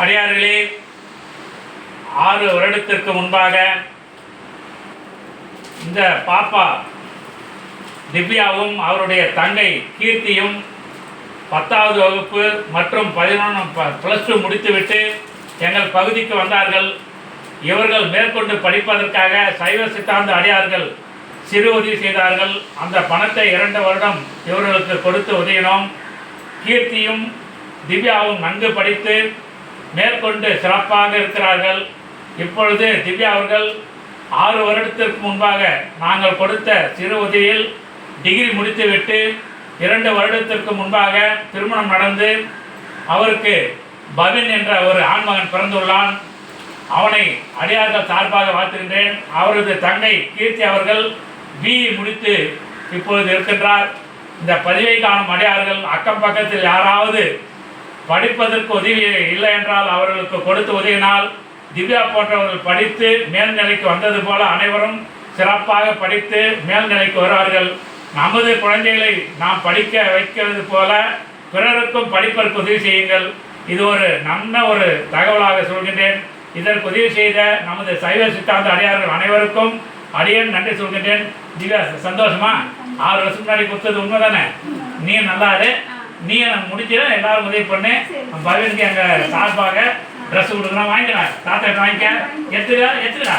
அடையாறிலே ஆறு வருடத்திற்கு முன்பாக இந்த பாப்பா திவ்யாவும் அவருடைய தங்கை கீர்த்தியும் பத்தாவது வகுப்பு மற்றும் பதினொன்று ப்ளஸ் டூ முடித்துவிட்டு எங்கள் பகுதிக்கு வந்தார்கள். இவர்கள் மேற்கொண்டு படிப்பதற்காக சைவ சித்தாந்த அடியார்கள் சிறு உதவி செய்தார்கள். அந்த பணத்தை இரண்டு வருடம் இவர்களுக்கு கொடுத்து உதவினோம். கீர்த்தியும் திவ்யாவும் நன்கு படித்து மேற்கொண்டு சிறப்பாக இருக்கிறார்கள். இப்பொழுது திவ்யா அவர்கள் ஆறு வருடத்திற்கு முன்பாக நாங்கள் கொடுத்த சிறு உதவியில் டிகிரி முடித்துவிட்டு இரண்டு வருடத்திற்கு முன்பாக திருமணம் நடந்து அவருக்கு பவின் என்ற ஒரு ஆண்மகன் பிறந்துள்ளான். அவனை அடியார்கள் சார்பாக வாழ்த்துகின்றேன். அவரது தங்கை கீர்த்தி அவர்கள் பிஇ முடித்து இப்பொழுது இருக்கின்றார். இந்த பதிவை காணும் அடியார்கள் அக்கம் பக்கத்தில் யாராவது படிப்பதற்கு உதவி இல்லை என்றால் அவர்களுக்கு கொடுத்து உதவினால் திவ்யா போன்றவர்கள் படித்து மேல்நிலைக்கு வந்தது போல அனைவரும் சிறப்பாக படித்து மேல்நிலைக்கு வருவார்கள். நமது குழந்தைகளை நாம் படிக்க வைக்கிறது போல பிறருக்கும் படிப்பதற்கு உதவி செய்யுங்கள். இது ஒரு நல்ல ஒரு தகவலாக சொல்கின்றேன். இதற்கு உதவி செய்த நமது சைவ சித்தாந்த அடியார்கள் அனைவருக்கும் அடியேன் நன்றி சொல்கின்றேன். திவ்யா சந்தோஷமா? ஆறு வருஷம் முன்னாடி கொடுத்தது உண்மைதானே? நீ நல்லா இரு. நீ எனக்கு முடிச்சிட எல்லாரும் உதவி பண்ணு. பவினுக்கு எங்க சார்பாக ட்ரெஸ் கொடுக்குறோம் வாங்கிக்கலாம். தாத்தா வாங்கிக்க? எடுத்துக்கா? எடுத்துக்கா.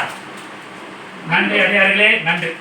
நன்றி அடியார்களே. நன்றி.